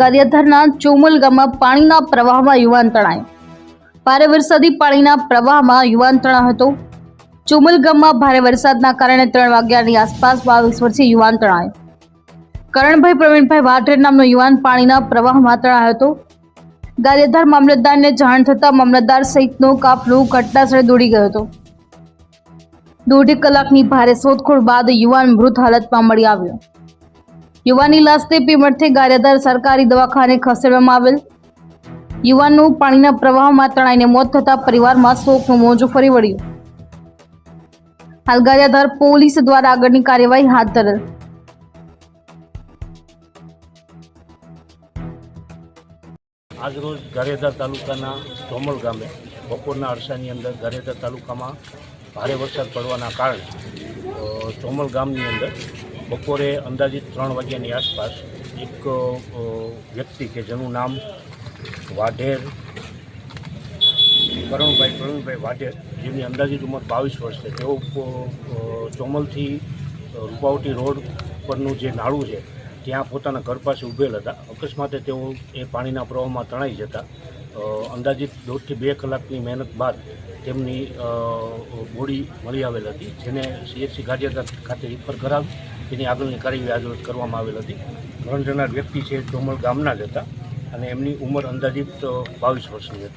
ગારિયાધારના ચોમલ ગામમાં પાણીના પ્રવાહમાં યુવાન તણાયો. ભારે વરસાદી પાણીના પ્રવાહમાં યુવાન તણાયો હતો. ચોમલ ગામમાં ભારે વરસાદના કારણે ત્રણ વાગ્યાની આસપાસ બાવીસ વર્ષીય યુવાન તણાયો. કરણભાઈ પ્રવીણભાઈ વાઢેર નામનો યુવાન પાણીના પ્રવાહમાં તણાયો હતો. ગારિયાધાર મામલતદારને જાણ થતાં મામલતદાર સહિતનો કાફલો ઘટનાસ્થળે દોડી ગયો હતો. દોઢેક કલાકની ભારે શોધખોળ બાદ યુવાન મૃત હાલતમાં મળી આવ્યો. યુવાનની લાશને પીમઠથી ગારેદાર સરકારી દવાખાને ખસેડવામાં આવેલ. યુવાનનું પાણીના પ્રવાહમાં તણાઈને મોત થતાં પરિવારમાં શોકનું મોજું ફરી વળ્યું. હાલ ગારિયાધાર પોલીસ દ્વારા આગળની કાર્યવાહી હાથ ધરેલ. આજરોજ ગારિયાધાર તાલુકાના ચોમલ ગામે બપોરના અરસાની અંદર ગારિયાધાર તાલુકામાં ભારે વરસાદ પડવાના કારણે ચોમલ ગામની અંદર બપોરે અંદાજિત ત્રણ વાગ્યાની આસપાસ એક વ્યક્તિ કે જેનું નામ વાઢેર, કરણભાઈ પ્રવીણભાઈ વાઢેર જેમની અંદાજિત ઉંમર બાવીસ વર્ષ છે. તેઓ ચોમલથી રૂપાવટી રોડ પરનું જે નાળું છે, ત્યાં પોતાના ઘર પાસે ઊભેલ હતા. અકસ્માતે તેઓ એ પાણીના પ્રવાહમાં તણાઈ જતા અંદાજિત દોઢથી બે કલાકની મહેનત બાદ તેમની બોડી મળી આવેલ હતી, જેને સીએચસી ગાંધીનગર ખાતે રિફર કરાવી તેની આગળની કાર્યવાહી આજરોજ કરવામાં આવેલ હતી. મરણ જનાર વ્યક્તિ છે ચોમલ ગામના જ હતા અને એમની ઉંમર અંદાજિત બાવીસ વર્ષની હતી.